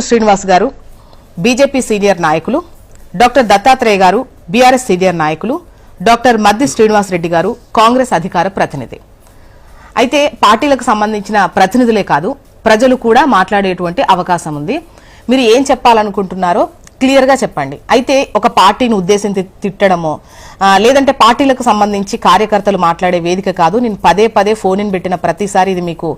శ్రీనివాస్ గారు BJP senior నాయకులు doctor Dattatreya garu BRS senior నాయకులు డాక్టర్ మద్ది శ్రీనివాస్ రెడ్డి గారు కాంగ్రెస్ అధికార ప్రతినిధి. అయితే పార్టీలకు సంబంధించిన ప్రతినిధులే కాదు ప్రజలు కూడా మాట్లాడేటువంటి అవకాశం ఉంది. మీరు ఏం చెప్పాలనుకుంటున్నారో క్లియర్గా చెప్పండి. అయితే ఒక పార్టీని ఉద్దేశించి తిట్టడమో లేదంటే పార్టీలకు సంబంధించి కార్యకర్తలు మాట్లాడే వేదిక కాదు నేను పదే పదే ఫోన్ ఇన్ పెట్టిన ప్రతిసారి ఇది మీకు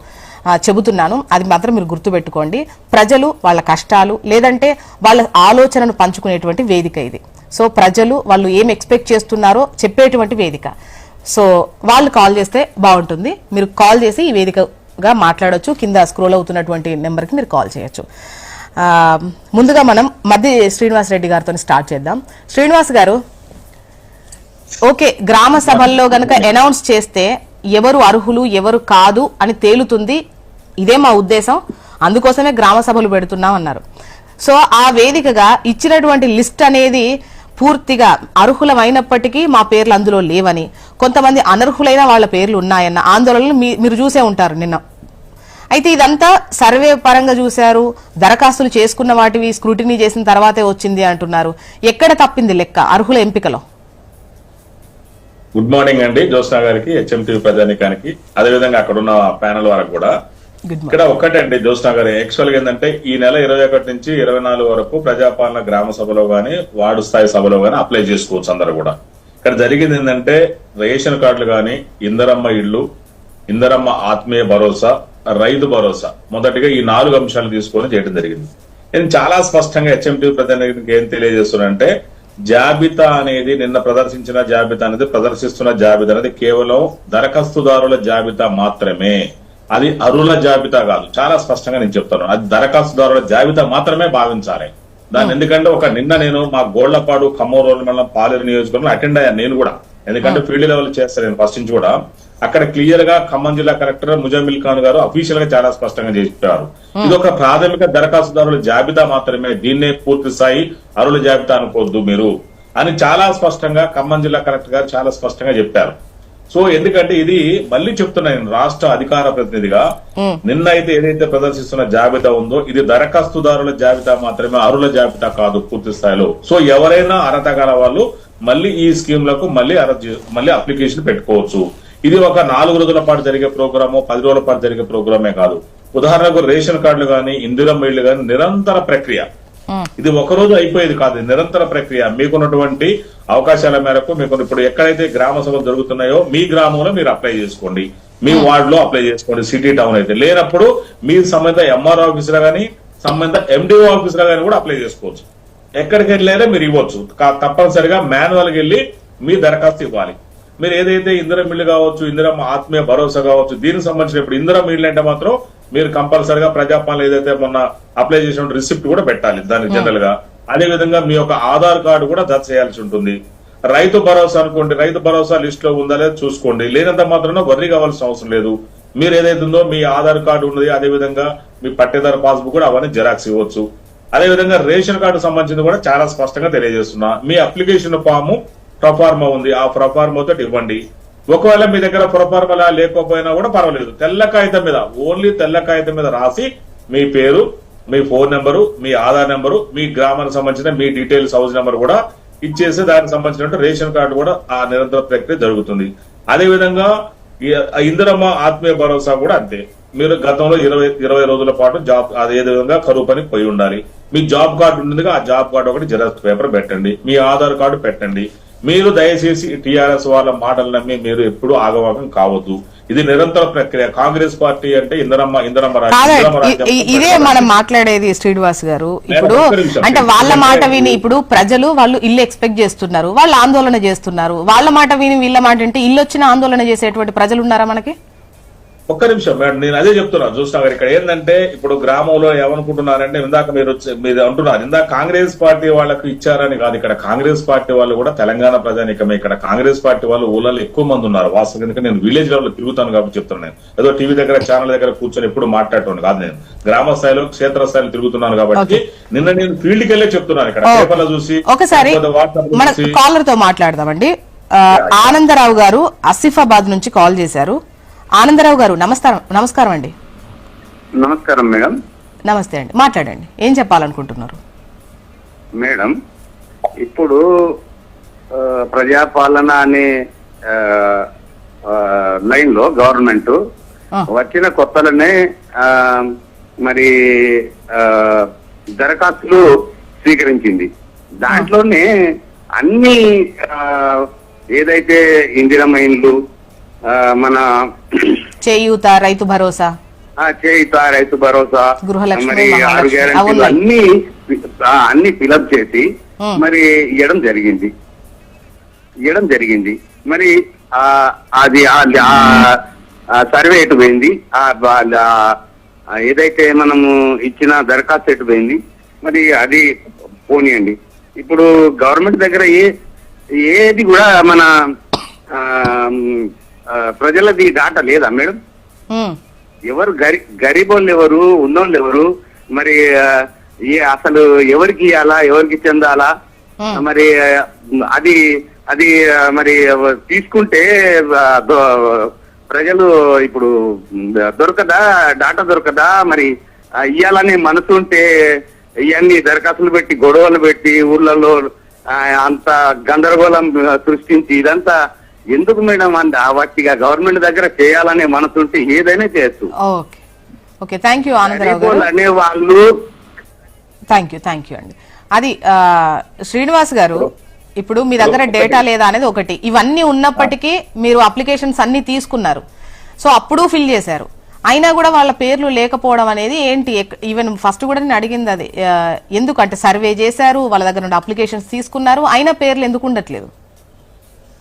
చెబుతున్నాను. అది మాత్రం మీరు గుర్తుపెట్టుకోండి. ప్రజలు వాళ్ళ కష్టాలు లేదంటే వాళ్ళ ఆలోచనను పంచుకునేటువంటి వేదిక ఇది. సో ప్రజలు వాళ్ళు ఏం ఎక్స్పెక్ట్ చేస్తున్నారో చెప్పేటువంటి వేదిక. సో వాళ్ళు కాల్ చేస్తే బాగుంటుంది. మీరు కాల్ చేసి ఈ వేదికగా మాట్లాడవచ్చు కింద స్క్రోల్ అవుతున్నటువంటి నెంబర్కి మీరు కాల్ చేయొచ్చు. ముందుగా మనం మధ్య శ్రీనివాస్ రెడ్డి గారితో స్టార్ట్ చేద్దాం. శ్రీనివాస్ గారు ఓకే గ్రామ సభల్లో గనక అనౌన్స్ చేస్తే ఎవరు అర్హులు ఎవరు కాదు అని తేలుతుంది. ఇదే మా ఉద్దేశం. అందుకోసమే గ్రామ సభలు పెడుతున్నాం అన్నారు సో ఆ వేదికగా ఇచ్చినటువంటి లిస్ట్ అనేది పూర్తిగా అర్హులమైనప్పటికీ మా పేర్లు అందులో లేవని కొంతమంది అనర్హులైన వాళ్ళ పేర్లు ఉన్నాయన్న ఆందోళనలు మీ- మీరు చూసే ఉంటారు నిన్న. అయితే ఇదంతా సర్వే పరంగా చూశారు దరఖాస్తులు చేసుకున్న వాటివి స్క్రూటినీ చేసిన తర్వాతే వచ్చింది అంటున్నారు. ఎక్కడ తప్పింది లెక్క అర్హుల ఎంపికలో? గుడ్ మార్నింగ్ అండి. జ్యోత్స్నా గారికి హెచ్ఎంటీవీ ప్రజానికానికి అదేవిధంగా అక్కడ ఉన్న ప్యానల్ వారికి కూడా ఇక్కడ ఒక్కటండి జ్యోత్స్నా గారు. యాక్చువల్గా ఏంటంటే ఈ నెల ఇరవై ఒకటి నుంచి ఇరవై నాలుగు వరకు ప్రజాపాలన గ్రామ సభలో గానీ వార్డు స్థాయి సభలో గానీ అప్లై చేసుకోవచ్చు అందరు కూడా. ఇక్కడ జరిగింది ఏంటంటే రేషన్ కార్డులు గానీ ఇందరమ్మ ఇళ్ళు ఇందరమ్మ ఆత్మీయ భరోసా రైతు భరోసా మొదటిగా ఈ నాలుగు అంశాలు తీసుకొని చేయడం జరిగింది. నేను చాలా స్పష్టంగా హెచ్ఎంటీ ప్రతినిధికి ఏం తెలియజేస్తున్నానంటే జాబితా అనేది నిన్న ప్రదర్శించిన జాబితా అనేది ప్రదర్శిస్తున్న జాబితా అనేది కేవలం దరఖాస్తుదారుల జాబితా మాత్రమే. అది అరుల జాబితా కాదు. చాలా స్పష్టంగా నేను చెప్తాను. అది దరఖాస్తుదారుల జాబితా మాత్రమే భావించాలి. దాన్ని ఎందుకంటే ఒక నిన్న నేను మా గోళ్ళపాడు ఖమ్మం మండలం పాలేరు నియోజకవర్గంలో అటెండ్ అయ్యాను నేను కూడా. ఎందుకంటే ఫీల్డ్ లెవెల్ చేస్తాను నేను ఫస్ట్ నుంచి కూడా. అక్కడ క్లియర్గా ఖమ్మం జిల్లా కలెక్టర్ ముజమిల్ ఖాన్ గారు అఫీషియల్గా చాలా స్పష్టంగా చెప్పారు. ఇది ఒక ప్రాథమిక దరఖాస్తుదారుల జాబితా మాత్రమే. దీన్నే పూర్తి స్థాయి అరుల జాబితా అనుకోవద్దు మీరు అని చాలా స్పష్టంగా ఖమ్మం జిల్లా కలెక్టర్ గారు చాలా స్పష్టంగా చెప్పారు. సో ఎందుకంటే ఇది మళ్ళీ చెప్తున్నా నేను రాష్ట్ర అధికార ప్రతినిధిగా నిన్న అయితే ఏదైతే ప్రదర్శిస్తున్న జాబితా ఉందో ఇది దరఖాస్తుదారుల జాబితా మాత్రమే అరుల జాబితా కాదు పూర్తి స్థాయిలో. సో ఎవరైనా అర్హత గల వాళ్ళు మళ్ళీ ఈ స్కీమ్లకు మళ్ళీ మళ్ళీ అప్లికేషన్ పెట్టుకోవచ్చు. ఇది ఒక నాలుగు రోజుల పాటు జరిగే ప్రోగ్రాము పది రోజుల పాటు జరిగే ప్రోగ్రామే కాదు. ఉదాహరణకు రేషన్ కార్డులు గాని ఇందిరమ్మ ఇళ్ళు గాని నిరంతర ప్రక్రియ. ఇది ఒక రోజు అయిపోయేది కాదు. నిరంతర ప్రక్రియ. మీకున్నటువంటి అవకాశాల మేరకు మీకు ఇప్పుడు ఎక్కడైతే గ్రామ సభలు జరుగుతున్నాయో మీ గ్రామంలో మీరు అప్లై చేసుకోండి. మీ వార్డ్లో అప్లై చేసుకోండి. సిటీ టౌన్ అయితే. లేనప్పుడు మీ సంబంధిత ఎంఆర్ ఆఫీసర్ గానీ సంబంధిత ఎండిఓ ఆఫీసర్ గానీ కూడా అప్లై చేసుకోవచ్చు. ఎక్కడికి వెళ్ళారో మీరు ఇవ్వచ్చు. తప్పనిసరిగా మాన్యువల్గా వెళ్ళి మీ దరఖాస్తు ఇవ్వాలి. మీరు ఏదైతే ఇందిరం ఇల్లు కావచ్చు ఇందిరం ఆత్మీయ భరోసా కావచ్చు దీనికి సంబంధించిన ఇప్పుడు ఇందిరం ఇల్లు అంటే మాత్రం మీరు కంపల్సరిగా ప్రజాపాలన ఏదైతే మొన్న అప్లై చేసిన రిసిప్ట్ కూడా పెట్టాలి దానికి జనరల్గా అదే విధంగా మీ యొక్క ఆధార్ కార్డు కూడా జత చేయాల్సి ఉంటుంది. రైతు భరోసా అనుకోండి రైతు భరోసా లిస్ట్లో ఉందా లేదా చూసుకోండి. లేనంత మాత్రం వర్రీ కావాల్సిన అవసరం లేదు. మీరు ఏదైతే ఉందో మీ ఆధార్ కార్డు ఉన్నది అదే విధంగా మీ పట్టేదారు పాస్బుక్ కూడా అవన్నీ జెరాక్స్ ఇవ్వచ్చు. అదే విధంగా రేషన్ కార్డు సంబంధించింది కూడా చాలా స్పష్టంగా తెలియజేస్తున్నా. మీ అప్లికేషన్ ఫాము ప్రొఫార్మా ఉంది. ఆ ప్రొఫార్మా తోటి ఇవ్వండి. ఒకవేళ మీ దగ్గర పురపరమల లేకపోయినా కూడా పర్వాలేదు. తెల్ల కాగితం మీద ఓన్లీ తెల్ల కాగితం మీద రాసి మీ పేరు మీ ఫోన్ నెంబరు మీ ఆధార్ నెంబరు మీ గ్రామానికి సంబంధించిన మీ డీటెయిల్స్ హౌస్ నెంబర్ కూడా ఇచ్చేసి దానికి సంబంధించిన రేషన్ కార్డు కూడా ఆ నిరంతర ప్రక్రియ జరుగుతుంది. అదేవిధంగా ఇందిరమ్మ ఆత్మీయ భరోసా కూడా అంతే. మీరు గతంలో ఇరవై ఇరవై రోజుల పాటు జాబ్ అదే విధంగా కరువు పని పోయి ఉండాలి. మీ జాబ్ కార్డు ఉంటుంది ఆ జాబ్ కార్డు ఒకటి జిరాక్స్ పేపర్ పెట్టండి. మీ ఆధార్ కార్డు పెట్టండి. మీరు దయచేసి టిఆర్ఎస్ వాళ్ళ మాటలు నమ్మి మీరు ఎప్పుడు ఆగవాగం కావద్దు. ఇది నిరంతర ప్రక్రియ. కాంగ్రెస్ పార్టీ అంటే ఇందరమ్మ ఇందరమ్మ ఇదే మనం మాట్లాడేది శ్రీనివాస్ గారు. ఇప్పుడు. అంటే వాళ్ళ మాట విని ఇప్పుడు ప్రజలు వాళ్ళు ఇల్లు ఎక్స్పెక్ట్ చేస్తున్నారు. వాళ్ళు ఆందోళన చేస్తున్నారు. వాళ్ళ మాట విని వీళ్ళ మాట అంటే ఇల్లు వచ్చిన ఆందోళన చేసేటువంటి ప్రజలు ఉన్నారా మనకి? ఒక్క నిమిషం మేడం నేను అదే చెప్తున్నా చూస్తా గారు. ఇక్కడ ఏంటంటే ఇప్పుడు గ్రామంలో ఏమనుకుంటున్నారంటే ఇందాక మీరు మీరు అంటున్నారు ఇందాక కాంగ్రెస్ పార్టీ వాళ్ళకు ఇచ్చారని కాదు ఇక్కడ కాంగ్రెస్ పార్టీ వాళ్ళు కూడా తెలంగాణ ప్రజానికమే. ఇక్కడ కాంగ్రెస్ పార్టీ వాళ్ళు ఊళ్ళలో ఎక్కువ మంది ఉన్నారు. వాస్తవం ఎందుకంటే నేను విలేజ్ లెవెల్ తిరుగుతాను కాబట్టి చెప్తున్నాను నేను. ఏదో టీవీ దగ్గర ఛానల్ దగ్గర కూర్చొని ఎప్పుడు మాట్లాడటం కాదు నేను. గ్రామ స్థాయిలో క్షేత్ర స్థాయిలో తిరుగుతున్నాను కాబట్టి నిన్న నేను ఫీల్డ్కి వెళ్ళే చెప్తున్నాను ఇక్కడ. పేపర్లో చూసి కాలర్తో మాట్లాడదామండి. ఆనందరావు గారు ఆసిఫాబాద్ నుంచి కాల్ చేశారు. ఆనందరావు గారు నమస్కారం నమస్కారం అండి. నమస్కారం మేడం. నమస్తే అండి. మాట్లాడండి. ఏం చెప్పాలనుకుంటున్నారు? మేడం ఇప్పుడు ప్రజాపాలన అనే లైన్లో గవర్నమెంట్. వచ్చిన కొత్తలనే మరి దరఖాస్తులు స్వీకరించింది. దాంట్లోనే అన్ని ఏదైతే ఆ, మన చేయూత రైతు భరోసా. ఆ చేయిత రైతు భరోసా గృహలక్ష్మి, మరి ఆరు గ్యారెంటీలు. అన్ని అన్ని ఫిలప్ చేసి. మరి ఇవ్వడం జరిగింది. ఇవ్వడం జరిగింది. మరి ఆ అది సర్వే ఎటు పోయింది. ఏదైతే మనము ఇచ్చిన దరఖాస్తు ఎటు పోయింది. మరి అది పోనీయండి. ఇప్పుడు గవర్నమెంట్ దగ్గర ఏ ఏది కూడా మన ప్రజలది డాటా లేదా మేడం? ఎవరు గరి గరీబోళ్ళు ఎవరు ఉన్నోళ్ళు ఎవరు మరి ఏ అసలు ఎవరికి ఇవ్వాలా ఎవరికి చెందాలా. మరి అది అది మరి తీసుకుంటే ప్రజలు ఇప్పుడు దొరకదా డాటా దొరకదా? మరి ఆ, ఇయ్యాలనే మనసు ఉంటే ఇవన్నీ దరఖాస్తులు పెట్టి గొడవలు పెట్టి ఊర్లలో అంత గందరగోళం సృష్టించి ఇదంతా ఎందుకు మేడం అంత వాటిగా గవర్నమెంట్ దగ్గర చేయాలనే మనసు ఉంటే ఏదైనా చేయొచ్చు. ఓకే. థ్యాంక్ యూ అనే వాళ్ళు థ్యాంక్ యూ థ్యాంక్ యూ అండి. అది శ్రీనివాస్ గారు ఇప్పుడు మీ దగ్గర డేటా లేదా అనేది ఒకటి. ఇవన్నీ ఉన్నప్పటికీ మీరు అప్లికేషన్స్ అన్ని తీసుకున్నారు. సో అప్పుడు ఫిల్ చేశారు. అయినా కూడా వాళ్ళ పేర్లు లేకపోవడం అనేది ఏంటి? ఈవెన్ ఫస్ట్ కూడా నేను అడిగింది అది. ఆ, ఎందుకు? అంటే సర్వే చేశారు వాళ్ళ దగ్గర నుండి అప్లికేషన్స్ తీసుకున్నారు అయినా పేర్లు ఎందుకు ఉండట్లేదు?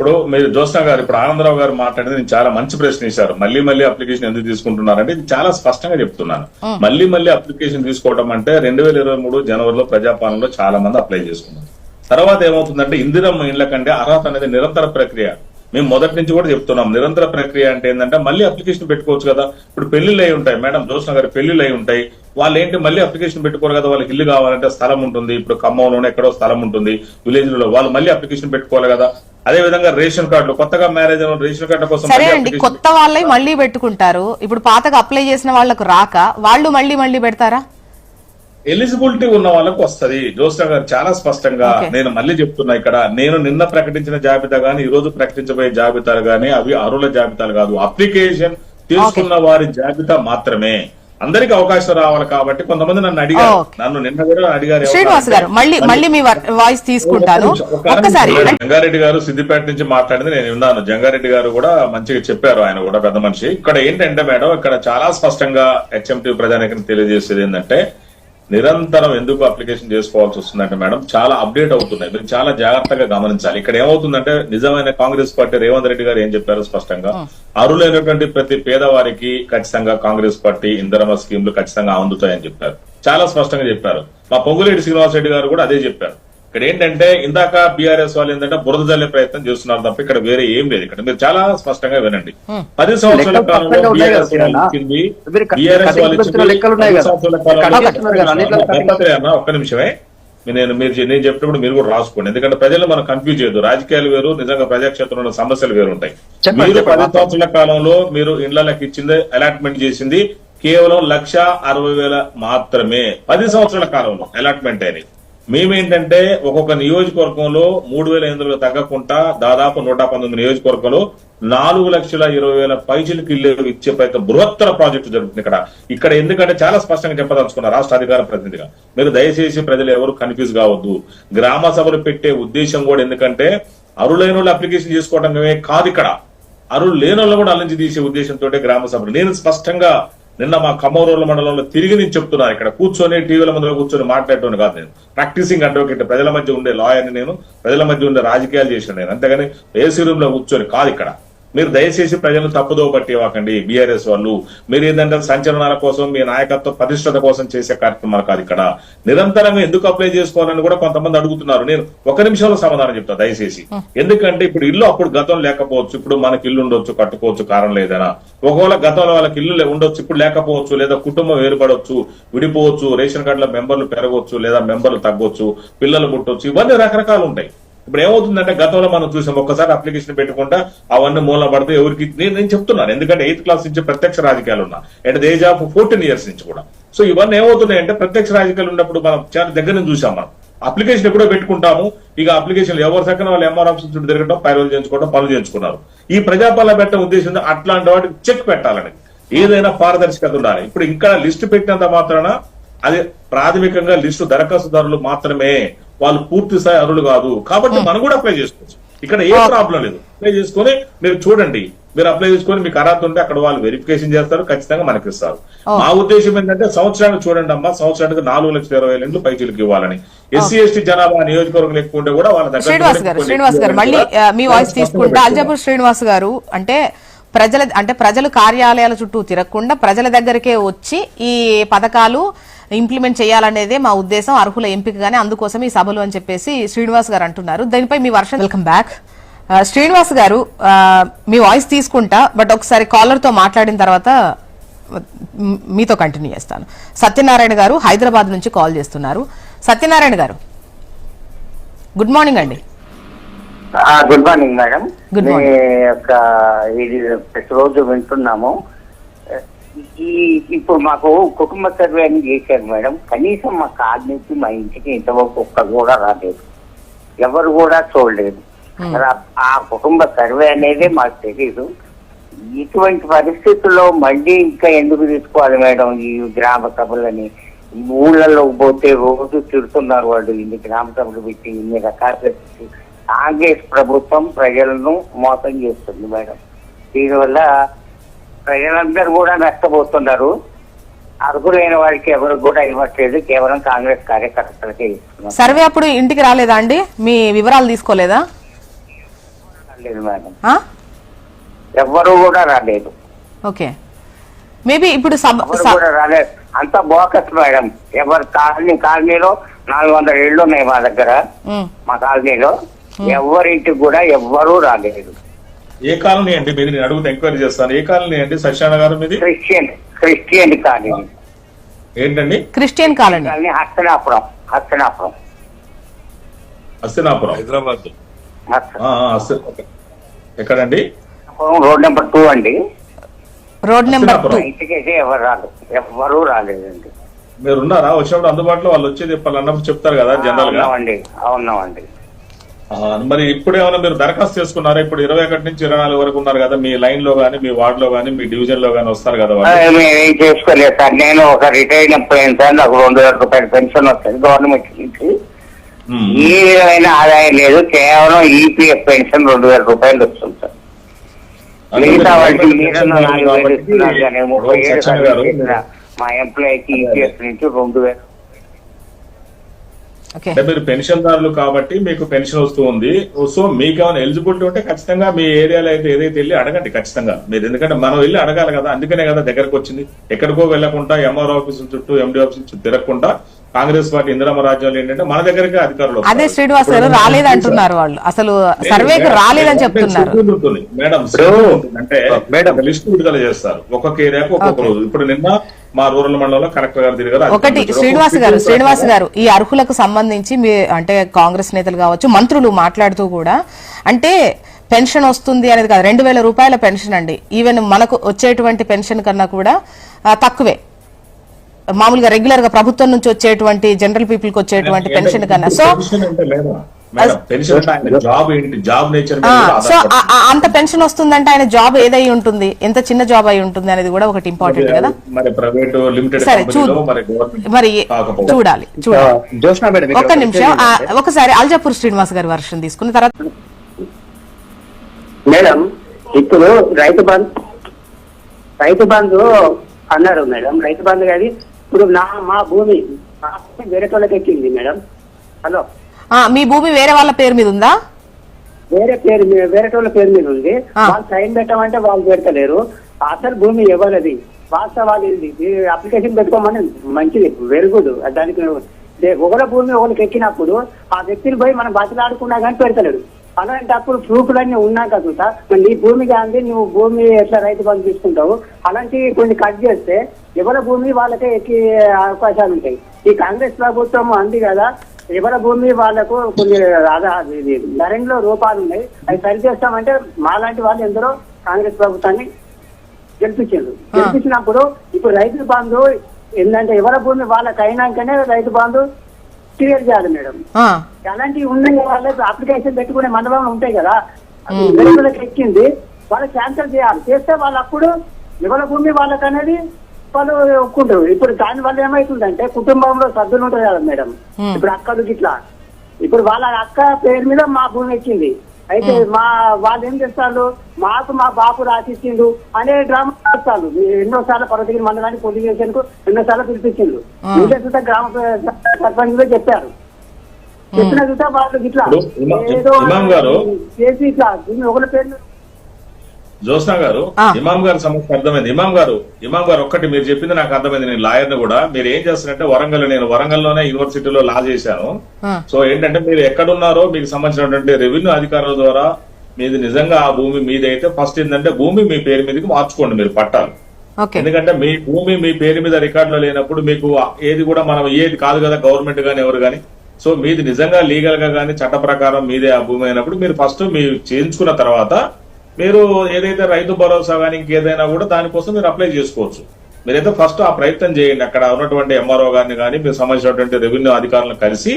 ఇప్పుడు మీరు జ్యోత్స్న గారు ఇప్పుడు ఆనందరావు గారు మాట్లాడింది నేను చాలా మంచి ప్రశ్న ఇచ్చారు మళ్ళీ మళ్ళీ అప్లికేషన్ ఎందుకు తీసుకుంటున్నారంటే ఇది చాలా స్పష్టంగా చెప్తున్నాను. మళ్ళీ మళ్ళీ అప్లికేషన్ తీసుకోవడం అంటే రెండు వేల ఇరవై మూడు జనవరిలో ప్రజాపాలనలో చాలా మంది అప్లై చేసుకున్నారు. తర్వాత ఏమవుతుందంటే ఇందిరమ్మ ఇండ్ల కంటే అర్హత అనేది నిరంతర ప్రక్రియ. మేము మొదటి నుంచి కూడా చెప్తున్నాం. నిరంతర ప్రక్రియ అంటే ఏంటంటే మళ్ళీ అప్లికేషన్ పెట్టుకోవచ్చు కదా. ఇప్పుడు పెళ్ళిళ్ళు అయి ఉంటాయి. మేడం జ్యోత్స్న గారి పెళ్ళిళ్ళు అయి ఉంటాయి. వాళ్ళు ఏంటి మళ్ళీ అప్లికేషన్ పెట్టుకోరు కదా? వాళ్ళకి ఇల్లు కావాలంటే స్థలం ఉంటుంది. ఇప్పుడు ఖమ్మంలోనే ఎక్కడో స్థలం ఉంటుంది. విలేజ్లో వాళ్ళు మళ్ళీ అప్లికేషన్ పెట్టుకోవాలి కదా. అదే విధంగా రేషన్ కార్డులు. కొత్తగా మ్యారేజ్ రేషన్ కార్డు కోసం సరే అండి. కొత్త వాళ్ళే మళ్ళీ పెట్టుకుంటారు. ఇప్పుడు పాతగా అప్లై చేసిన వాళ్ళకు రాక వాళ్ళు మళ్ళీ మళ్ళీ పెడతారా? ఎలిజిబిలిటీ ఉన్న వాళ్ళకు వస్తది. జోస్నా గారు చాలా స్పష్టంగా. నేను మళ్ళీ చెప్తున్నా ఇక్కడ నేను నిన్న ప్రకటించిన జాబితా గాని ఈ రోజు ప్రకటించబోయే జాబితాలు గాని అవి అరువుల జాబితాలు కాదు. అప్లికేషన్ తీసుకున్న వారి జాబితా మాత్రమే. అందరికి అవకాశం రావాలి కాబట్టి కొంతమంది నన్ను అడిగారు. నన్ను నిన్న కూడా అడిగారు. శ్రీనివాస్ గారు మళ్ళీ మళ్ళీ మీ వాయిస్ తీసుకుంటాను. ఒక్కసారి జంగారెడ్డి గారు సిద్దిపేట నుంచి మాట్లాడింది నేను విన్నాను. జంగారెడ్డి గారు కూడా మంచిగా చెప్పారు ఆయన కూడా పెద్ద మనిషి. ఇక్కడ ఏంటంటే మేడం ఇక్కడ చాలా స్పష్టంగా హెచ్ఎంటీ ప్రజానికి తెలియజేసేది ఏంటంటే నిరంతరం ఎందుకు అప్లికేషన్ చేసుకోవాల్సి వస్తుందంటే మేడం చాలా అప్డేట్ అవుతున్నాయి. మీరు చాలా జాగ్రత్తగా గమనించాలి. ఇక్కడ ఏమవుతుందంటే నిజమైన కాంగ్రెస్ పార్టీ రేవంత్ రెడ్డి గారు ఏం చెప్పారు స్పష్టంగా అరులైనటువంటి ప్రతి పేదవారికి ఖచ్చితంగా కాంగ్రెస్ పార్టీ ఇందరమ స్కీమ్లు ఖచ్చితంగా అందుతాయని చెప్పారు. చాలా స్పష్టంగా చెప్పారు. మా పొంగులేటి శ్రీనివాస్ రెడ్డి గారు కూడా అదే చెప్పారు. ఇక్కడ ఏంటంటే ఇందాక బీఆర్ఎస్ వాళ్ళు ఏంటంటే బురద జల్లే ప్రయత్నం చేస్తున్నారు తప్ప ఇక్కడ వేరే ఏం లేదు. ఇక్కడ మీరు చాలా స్పష్టంగా వినండి. పది సంవత్సరాల కాలంలో బీఆర్ఎస్ వాళ్ళు. ఇచ్చింది. బీఆర్ఎస్ వాళ్ళు ఇచ్చింది. సంవత్సరాల కాలంలో ఒక్క నిమిషమే. నేను మీరు నేను చెప్పినప్పుడు మీరు కూడా రాసుకోండి. ఎందుకంటే ప్రజలు మనం కన్ఫ్యూజ్ చేయదు రాజకీయాలు వేరు నిజంగా ప్రజాక్షేత్రంలో సమస్యలు వేరు ఉంటాయి. మీరు. పది సంవత్సరాల కాలంలో మీరు ఇండ్లకి ఇచ్చింది అలాట్మెంట్ చేసింది కేవలం లక్ష అరవై వేల మాత్రమే. పది సంవత్సరాల కాలంలో అలాట్మెంట్ అని మేమేంటంటే ఒక్కొక్క నియోజకవర్గంలో మూడు వేల ఎనిమిదిలో తగ్గకుండా దాదాపు నూట పంతొమ్మిది నియోజకవర్గంలో నాలుగు లక్షల ఇరవై వేల పైచిలకు ఇల్లు ఇచ్చే ప్రయత్నం బృహత్తర ప్రాజెక్టు జరుగుతుంది ఇక్కడ. ఇక్కడ ఎందుకంటే చాలా స్పష్టంగా చెప్పదలుచుకున్న రాష్ట్ర అధికార ప్రతినిధిగా. మీరు దయచేసి ప్రజలు ఎవరు కన్ఫ్యూజ్ కావద్దు. గ్రామ సభలు పెట్టే ఉద్దేశం కూడా ఎందుకంటే అరులైన వాళ్ళు అప్లికేషన్ చేసుకోవడమే కాదు ఇక్కడ. అరులు లేని వాళ్ళు కూడా అల్లించి తీసే ఉద్దేశంతో గ్రామ సభలు. నేను స్పష్టంగా నిన్న మా ఖమ్మరోళ్ళ మండలంలో తిరిగి నేను చెప్తున్నాను ఇక్కడ కూర్చొని టీవీల ముందులో కూర్చొని మాట్లాడటం కాదు నేను. ప్రాక్టీసింగ్ అడ్వకేట్ ప్రజల మధ్య ఉండే లాయర్ని నేను ప్రజల మధ్య ఉండే రాజకీయాలు చేసిన నేను. అంతేగాని ఏసీ రూమ్లో కూర్చొని కాదు ఇక్కడ. మీరు దయచేసి ప్రజలను తప్పుదో పట్టివ్వకండి బీఆర్ఎస్ వాళ్ళు. మీరు ఏంటంటే సంచలనాల కోసం మీ నాయకత్వ ప్రతిష్టత కోసం చేసే కార్యక్రమాలు కాదు ఇక్కడ. నిరంతరంగా ఎందుకు అప్లై చేసుకోవాలని కూడా కొంతమంది అడుగుతున్నారు. నేను ఒక నిమిషంలో సమాధానం చెప్తా దయచేసి. ఎందుకంటే ఇప్పుడు ఇల్లు అప్పుడు గతం లేకపోవచ్చు ఇప్పుడు మనకి ఇల్లు ఉండొచ్చు కట్టుకోవచ్చు కారణం లేదనా. ఒకవేళ గతంలో వాళ్ళకి ఇల్లు ఉండొచ్చు ఇప్పుడు లేకపోవచ్చు లేదా కుటుంబం వేరుపడవచ్చు విడిపోవచ్చు రేషన్ కార్డుల మెంబర్లు పెరగవచ్చు లేదా మెంబర్లు తగ్గొచ్చు పిల్లలు పుట్టొచ్చు ఇవన్నీ రకరకాలు ఉంటాయి. ఇప్పుడు ఏమవుతుందంటే గతంలో మనం చూసాం ఒక్కసారి అప్లికేషన్ పెట్టుకుంటా అవన్నీ మూల పడితే ఎవరికి నేను నేను చెప్తున్నాను ఎందుకంటే ఎయిత్ క్లాస్ నుంచి ప్రత్యక్ష రాజకీయాలు ఉన్నా and age of fourteen years నుంచి కూడా. సో ఇవన్నీ ఏమవుతున్నాయంటే ప్రత్యక్ష రాజకీయాలు ఉన్నప్పుడు మనం చాలా దగ్గర నుంచి చూసాం మనం. అప్లికేషన్ ఎప్పుడో పెట్టుకుంటాము. ఇక అప్లికేషన్ ఎవరు సెకండ్ వాళ్ళు ఎంఆర్ ఆఫీస్ చుట్టూ తిరగడం పైరలు చేయించుకోవడం పనులు చేయించుకున్నారు. ఈ ప్రజాపాలన పెట్టడం ఉద్దేశం అట్లాంటి వాటికి చెక్ పెట్టాలని. ఏదైనా పారదర్శకత ఉండాలి. ఇప్పుడు ఇంకా లిస్టు పెట్టినంత మాత్రాన అది ప్రాథమికంగా లిస్టు దరఖాస్తుదారులు మాత్రమే. వాళ్ళు పూర్తి స్థాయి అర్హులు కాదు. కాబట్టి మనం కూడా అప్లై చేసుకోవచ్చు. ఇక్కడ ఏ ప్రాబ్లం లేదు. అప్లై చేసుకొని మీరు చూడండి. మీరు అప్లై చేసుకొని మీకు అర్హత ఉంటే అక్కడ వాళ్ళు వెరిఫికేషన్ చేస్తారు. ఖచ్చితంగా మనకి ఇస్తారు. మా ఉద్దేశం ఏంటంటే సంవత్సరానికి చూడండి అమ్మా. సంవత్సరానికి నాలుగు లక్షల ఇరవై వేల పైచీలకు ఇవ్వాలని. ఎస్సీ ఎస్టీ జనాభా నియోజకవర్గం ఎక్కువ ఉంటే కూడా వాళ్ళ దగ్గర శ్రీనివాస్ గారు శ్రీనివాస్ గారు మళ్ళీ మీ వాయిస్ తీసుకుంటే అల్జాపూర్ శ్రీనివాస్ గారు అంటే ప్రజల అంటే ప్రజలు కార్యాలయాల చుట్టూ తిరగకుండా ప్రజల దగ్గరికే వచ్చి ఈ పథకాలు ఇంప్లిమెంట్ చేయాలనేదే మా ఉద్దేశం అర్హుల ఎంపికగానే అందుకోసం ఈ సభలు అని చెప్పేసి శ్రీనివాస్ గారు అంటున్నారు. దీనిపై మీ వర్షం వెల్కమ్ బ్యాక్ శ్రీనివాస్ గారు మీ వాయిస్ తీసుకుంటా బట్ ఒకసారి కాలర్తో మాట్లాడిన తర్వాత మీతో కంటిన్యూ చేస్తాను. సత్యనారాయణ గారు హైదరాబాద్ నుంచి కాల్ చేస్తున్నారు. సత్యనారాయణ గారు గుడ్ మార్నింగ్ అండి. Good morning madam. Good మీ morning. యొక్క ఇది ప్రతిరోజు వింటున్నాము. ఈ ఇప్పుడు మాకు కుటుంబ సర్వే అని చేశారు మేడం. కనీసం మా కార్డు నుంచి మా ఇంటికి ఇంతవరకు ఒక్క కూడా రాలేదు. ఎవరు కూడా చూడలేదు. మరి ఆ- కుటుంబ సర్వే అనేది మాకు తెలియదు ఇటువంటి పరిస్థితుల్లో మళ్ళీ ఇంకా ఎందుకు తీసుకోవాలి మేడం ఈ గ్రామ సభలని? ఈ ఊళ్ళల్లో పోతే రోజు తిడుతున్నారు వాళ్ళు ఇన్ని గ్రామ సభలు పెట్టి ఇన్ని రకాలు పెట్టి. కాంగ్రెస్ ప్రభుత్వం ప్రజలను మోసం చేస్తుంది మేడం. దీనివల్ల ప్రజలందరూ కూడా నష్టపోతున్నారు. అర్హులైన వారికి ఎవరు కూడా ఇవ్వట్లేదు. కేవలం కాంగ్రెస్ కార్యకర్తలకే ఇస్తున్నారు సర్వే అప్పుడు ఇంటికి రాలేదా అండి? మీ వివరాలు తీసుకోలేదా? లేదు మేడం. ఆ? ఎవ్వరు కూడా రాలేదు. ఓకే. మేబీ ఇప్పుడు ఎవరు రాలేదు. అంత బోకస్ మేడం. ఎవరు కాలనీ కాలనీలో నాలుగు వందల ఇళ్ళు ఉన్నాయి మా దగ్గర. మా కాలనీలో. ఎవరింటికి కూడా ఎవ్వరూ రాలేదు. ఏ కాలనీ అండి మీరు? నేను అడుగుతా ఎంక్వైరీ చేస్తాను. ఏ కాలనీ అండి? సత్యనారాయణ గారు మీది? Christian Christian colony. ఏంటండి? Christian colony. Colony Hastinapuram Hastinapuram. Hastinapuram Hyderabad. ఎక్కడండి? రోడ్ నెంబర్ టూ అండి. Road number two. ఎవరు రాలేదు. ఎవ్వరూ రాలేదండి. మీరు ఉన్నారా వచ్చినప్పుడు అందుబాటులో వాళ్ళు వచ్చేది చెప్పాలి అన్నప్పుడు చెప్తారు కదా జనరల్గా అవునామండి అవునామండి మరి ఇప్పుడు ఏమైనా మీరు దరఖాస్తు చేసుకున్నారా? ఇప్పుడు ఇరవై ఒకటి నుంచి ఇరవై నాలుగు వరకు ఉన్నారు కదా మీ లైన్లో గానీ మీ వార్డ్లో గానీ మీ డివిజన్లో గానీ వస్తారు కదా మేమేం చేసుకోలేదు సార్. నేను ఒక రిటైర్ ఎంప్లాయీ సార్ నాకు రెండు వేల రూపాయల పెన్షన్ వస్తుంది గవర్నమెంట్ నుంచి. ఏ విధమైన ఆదాయం లేదు కేవలం ఈపీఎఫ్ పెన్షన్ రెండు వేల రూపాయలు వస్తుంది సార్. మిగతా మా ఎంప్లాయీకి ఈపీఎఫ్ నుంచి రెండు వేలు అంటే మీరు పెన్షన్ దారులు కాబట్టి మీకు పెన్షన్ వస్తూ ఉంది. సో మీకు ఏమైనా ఎలిజిబిలిటీ ఉంటే ఖచ్చితంగా మీ ఏరియాలో అయితే ఏదైతే వెళ్ళి అడగండి ఖచ్చితంగా. మీరు ఎందుకంటే మనం వెళ్ళి అడగాలి కదా. అందుకనే కదా దగ్గరకు వచ్చింది. ఎక్కడికో వెళ్ళకుండా ఎంఆర్ ఆఫీసుల చుట్టూ ఎండి ఆఫీసుల చుట్టూ తిరగకుండా కాంగ్రెస్ పార్టీ ఇందిరామ రాజ్యాలు ఏంటంటే మన దగ్గరికి అధికారులు. అదే శ్రీనివాస్ గారు ఇప్పుడు రాలేదు అంటున్నారు వాళ్ళు. అసలు సర్వేకి రాలేదని చెప్తున్నారు. మేడం. అంటే మేడం. లిస్ట్ విడుదల చేస్తారు. ఒక్కొక్క ఏరియాకు ఒక్కొక్క. రోజు. ఇప్పుడు నిన్న మా రూరల్ మండలంలో కలెక్టర్ గారు తిరిగారు ఒకటి శ్రీనివాస్ గారు శ్రీనివాస్ గారు ఈ అర్హులకు సంబంధించి మీ అంటే కాంగ్రెస్ నేతలు కావచ్చు మంత్రులు మాట్లాడుతూ కూడా అంటే పెన్షన్ వస్తుంది అనేది కాదు రెండు వేల రూపాయల పెన్షన్ అండి. ఈవెన్ మనకు వచ్చేటువంటి పెన్షన్ కన్నా కూడా తక్కువే. మామూలుగా రెగ్యులర్గా ప్రభుత్వం నుంచి వచ్చేటువంటి జనరల్ పీపుల్కి వచ్చేటువంటి పెన్షన్ కన్నా. సో సో ఆధారపడి ఆ- ఆ- అంత పెన్షన్ వస్తుందంటే ఆయన జాబ్ ఏదై ఉంటుంది? ఎంత చిన్న జాబ్ అయి ఉంటుంది అనేది కూడా ఒకటి ఇంపార్టెంట్ కదా? మరి ప్రైవేట్ లిమిటెడ్ సరే మరి చూడాలి చూడాలి. ఒక్క ఒక నిమిషం. ఒకసారి అల్జాపూర్ శ్రీనివాస్ గారి వర్షం తీసుకున్న తర్వాత మేడం ఇప్పుడు రైతు బంధు రైతు బంధు అన్నారు మేడం. రైతు బంధు కానీ ఇప్పుడు నా మా భూమి మా భూమి వేరే వాళ్ళకి ఎక్కింది మేడం. హలో? మీ భూమి వేరే వాళ్ళ పేరు మీద ఉందా? వేరే పేరు మీద వేరే వాళ్ళ పేరు మీద ఉంది. వాళ్ళు సైన్ పెట్టమంటే వాళ్ళు పెడతలేరు. అసలు భూమి ఎవరిది? వాస్తవాలు అప్లికేషన్ పెట్టుకోమని మంచిది వెరీ గుడ్ దానికి ఒకళ్ళ భూమి ఒకరికి ఎక్కినప్పుడు ఆ వ్యక్తిని పోయి మనం బతిలాడుకున్నా కానీ పెడతలేడు అలాంటప్పుడు ప్రూఫ్లన్నీ ఉన్నాక చూసా నీ భూమి కాంది నువ్వు భూమి ఎట్లా రైతు బంధు తీసుకుంటావు? అలాంటివి కొన్ని కట్ చేస్తే ఎవరి భూమి వాళ్ళకే ఎక్కి అవకాశాలు ఉంటాయి. ఈ కాంగ్రెస్ ప్రభుత్వం అంది కదా ఎవరి భూమి వాళ్ళకు కొన్ని ఇది. ధరణిలో రూపాలు ఉన్నాయి. అవి సరి చేస్తామంటే మాలాంటి వాళ్ళు ఎందరో కాంగ్రెస్ ప్రభుత్వాన్ని గెలిపించారు. గెలిపించినప్పుడు ఇప్పుడు రైతు బంధు ఏంటంటే ఎవరి భూమి వాళ్ళకి అయినాకనే రైతు బంధు క్లియర్ చేయాలి మేడం. అలాంటివి ఉన్నాయి వాళ్ళకి? అప్లికేషన్ పెట్టుకునే మండలం ఉంటాయి కదా. రైతులకు ఎక్కింది. వాళ్ళు క్యాన్సిల్ చేయాలి. చేస్తే వాళ్ళు అప్పుడు ఎవరి భూమి వాళ్ళకి అనేది వాళ్ళు ఒప్పుకుంటారు ఇప్పుడు దాని వల్ల ఏమైతుందంటే కుటుంబంలో సభ్యులు ఉంటారు కదా మేడం. Hmm. ఇప్పుడు అక్కలు గిట్లా. ఇప్పుడు వాళ్ళ అక్క పేరు మీద మా భూమి ఎక్కింది. అయితే మా వాళ్ళు ఏం చేస్తారు? మాకు మా బాపు రాసిచ్చిండు అనే డ్రామా చేస్తారు. ఎన్నోసార్లు పర్వతగిరి మండలానికి పోలీస్ స్టేషన్కు ఎన్నోసార్లు పిలిపించిండు. ఇంకే చూస్తే గ్రామ సర్పంచ్ చెప్పారు. చెప్పిన చూస్తే వాళ్ళు ఇట్లా ఏదో చేసి ఇట్లా ఒకరి పేరు జ్యోత్స్న గారు. ఇమాం గారి సమస్య అర్థమైంది. ఇమాం గారు ఇమాం గారు ఒక్కటి మీరు చెప్పింది నాకు అర్థమైంది. నేను లాయర్ని కూడా. మీరు ఏం చేస్తారంటే వరంగల్ నేను వరంగల్లోనే యూనివర్సిటీలో లా చేశాను. సో ఏంటంటే మీరు ఎక్కడున్నారో మీకు సంబంధించినటువంటి రెవెన్యూ అధికారుల ద్వారా మీది నిజంగా ఆ భూమి మీది అయితే ఫస్ట్ ఏంటంటే భూమి మీ పేరు మీదకి మార్చుకోండి మీరు పట్టాలి. ఎందుకంటే మీ భూమి మీ పేరు మీద రికార్డులో లేనప్పుడు మీకు ఏది కూడా మనం ఏది కాదు కదా గవర్నమెంట్ గానీ ఎవరు గానీ. సో మీది నిజంగా లీగల్గా గానీ చట్ట ప్రకారం మీదే ఆ భూమి అయినప్పుడు మీరు ఫస్ట్ మీరు చేయించుకున్న తర్వాత మీరు ఏదైతే రైతు భరోసా కానీ ఇంకేదైనా కూడా దానికోసం మీరు అప్లై చేసుకోవచ్చు. మీరైతే ఫస్ట్ ఆ ప్రయత్నం చేయండి. అక్కడ ఉన్నటువంటి ఎంఆర్ఓ గారిని కానీ మీకు సంబంధించినటువంటి రెవెన్యూ అధికారులను కలిసి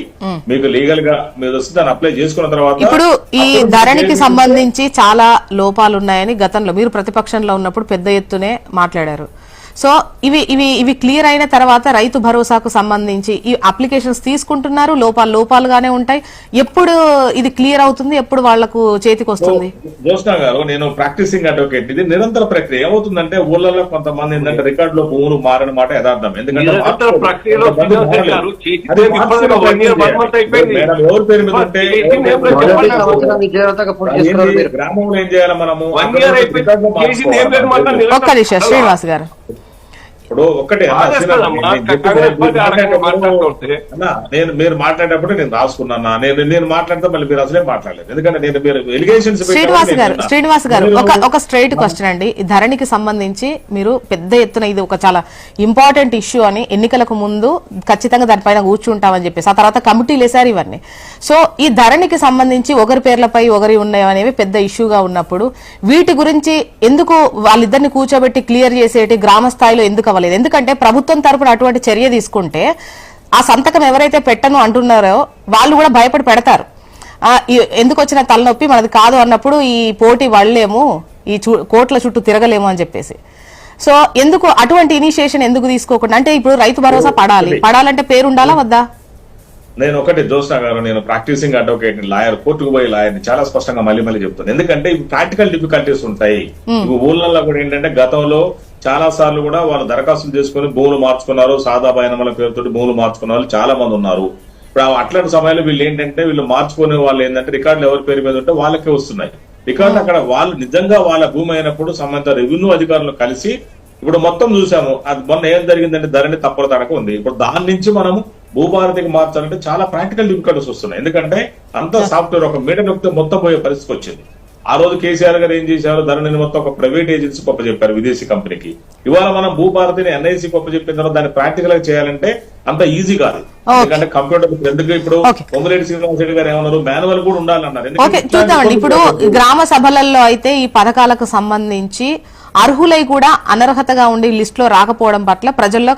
మీకు లీగల్గా మీరు వస్తే దాన్ని అప్లై చేసుకున్న తర్వాత ఇప్పుడు ఈ మీరు ధరణికి సంబంధించి చాలా లోపాలు ఉన్నాయని గతంలో మీరు ప్రతిపక్షంలో ఉన్నప్పుడు పెద్ద ఎత్తునే మాట్లాడారు. సో ఇవి ఇవి ఇవి క్లియర్ అయిన తర్వాత రైతు భరోసాకు సంబంధించి ఈ అప్లికేషన్స్ తీసుకుంటున్నారు. లోపాలు లోపాలుగానే ఉంటాయి. ఎప్పుడు ఇది క్లియర్ అవుతుంది? ఎప్పుడు వాళ్ళకు చేతికి వస్తుంది గారు నేను ప్రాక్టీసింగ్ అడ్వకేట్. ఇది నిరంతర ప్రక్రియ. ఏమవుతుందంటే ఊళ్ళలో కొంతమంది ఏంటంటే రికార్డు లో భూములు మారిన మాట యథార్థం. ఎందుకంటే ఎవరి పేరు మీద ఉంటే గ్రామంలో ఏం చేయాలి మనము? వన్ అక్కడ ఇయర్ రికార్డులో అయిపోయింది. చేసింది ఏం లేదు మాత్రం మార్చుకోవాలి. ఒక్క నిమిషం శ్రీనివాస్ గారు. ఇప్పుడు. నేను మీరు మాట్లాడేటప్పుడు- నేను నేను రాసుకున్నా నేను నేను మాట్లాడితే మళ్ళీ మీరు అసలే మాట్లాడలేదు. ఎందుకంటే నేను మీరు ఎలిగేషన్స్ శ్రీనివాస్ గారు శ్రీనివాస్ గారు ఒక ఒక స్ట్రైట్ క్వశ్చన్ అండి. ఈ ధరణికి సంబంధించి మీరు పెద్ద ఎత్తున ఇది ఒక చాలా ఇంపార్టెంట్ ఇష్యూ అని ఎన్నికలకు ముందు ఖచ్చితంగా దానిపైన కూర్చుంటామని చెప్పేసి ఆ తర్వాత కమిటీలు వేశారు ఇవన్నీ. సో ఈ ధరణికి సంబంధించి ఒకరి పేర్లపై ఒకరి ఉన్నాయి అనేవి పెద్ద ఇష్యూగా ఉన్నప్పుడు వీటి గురించి ఎందుకు వాళ్ళిద్దరిని కూర్చోబెట్టి క్లియర్ చేసేటి గ్రామ స్థాయిలో ఎందుకు అవ్వలేదు. ఎందుకంటే ప్రభుత్వం తరపున అటువంటి చర్య తీసుకుంటే ఆ సంతకం ఎవరైతే పెట్టను అంటున్నారో వాళ్ళు కూడా భయపడి పెడతారు. ఎందుకు వచ్చిన తలనొప్పి మనది కాదు అన్నప్పుడు ఈ పోటీ వాళ్ళేము ఈ కోట్ల చుట్టూ తిరగలేము అని చెప్పేసి. సో ఎందుకు అటువంటి ఇనిషియేషన్ ఎందుకు తీసుకోకుండా అంటే ఇప్పుడు రైతు భరోసా పడాలి. పడాలంటే పేరు ఉండాలా వద్దా? నేను ఒకటి జోస్నా గారు నేను ప్రాక్టీసింగ్ అడ్వకేట్ లాయర్ కోర్టుకు పోయి లాయర్ చాలా స్పష్టంగా మళ్ళీ మళ్ళీ చెప్తాను ఎందుకంటే ఇవి ప్రాక్టికల్ డిఫికల్టీస్ ఉంటాయి. ఇవి ఊళ్ళల్లో కూడా ఏంటంటే గతంలో చాలా సార్లు కూడా వాళ్ళు దరఖాస్తులు చేసుకుని భూములు మార్చుకున్నారు సాదా బయనముల పేరుతో భూములు మార్చుకున్న వాళ్ళు చాలా మంది ఉన్నారు. ఇప్పుడు అట్లాంటి సమయంలో వీళ్ళు ఏంటంటే వీళ్ళు మార్చుకునే వాళ్ళు ఏంటంటే రికార్డులు ఎవరి పేరు మీద ఉంటే వాళ్ళకే వస్తున్నాయి. రికార్డులు అక్కడ వాళ్ళు నిజంగా వాళ్ళ భూమి అయినప్పుడు సంబంధిత రెవెన్యూ అధికారులు కలిసి ఇప్పుడు మొత్తం చూసాము అది మొన్న ఏం జరిగిందంటే ధరణి తప్పల తడక ఉంది. ఇప్పుడు దాని నుంచి మనము భూభారతికి మార్చాలంటే చాలా ప్రాక్టికల్ డిఫికల్టీస్ వస్తున్నాయి. ఎందుకంటే అంత సాఫ్ట్వేర్ ఒక మీటర్ నొక్కితే మొత్తం పోయే పరిస్థితి వచ్చింది. ఆ రోజు కేసీఆర్ గారు ఏం చేశారు? ధరణిని మొత్తం ఒక ప్రైవేట్ ఏజెన్సీ గొప్ప చెప్పారు విదేశీ కంపెనీకి. ఇవాళ మనం భూభారతిని ఎన్ఐసి గొప్ప చెప్పిన తర్వాత దాన్ని ప్రాక్టికల్గా చేయాలంటే అంత ఈజీ కాదు. ఎందుకంటే కంప్యూటర్ ఎందుకు ఇప్పుడు. పొంగులేటి శ్రీనివాస్ రెడ్డి గారు ఏమన్నారు? మాన్యువల్ కూడా ఉండాలన్నారు. చూద్దామండి. ఇప్పుడు గ్రామ సభలలో అయితే ఈ పథకాలకు సంబంధించి అర్హులై కూడా అనర్హతగా ఉండి లిస్ట్లో రాకపోవడం పట్ల ప్రజల్లో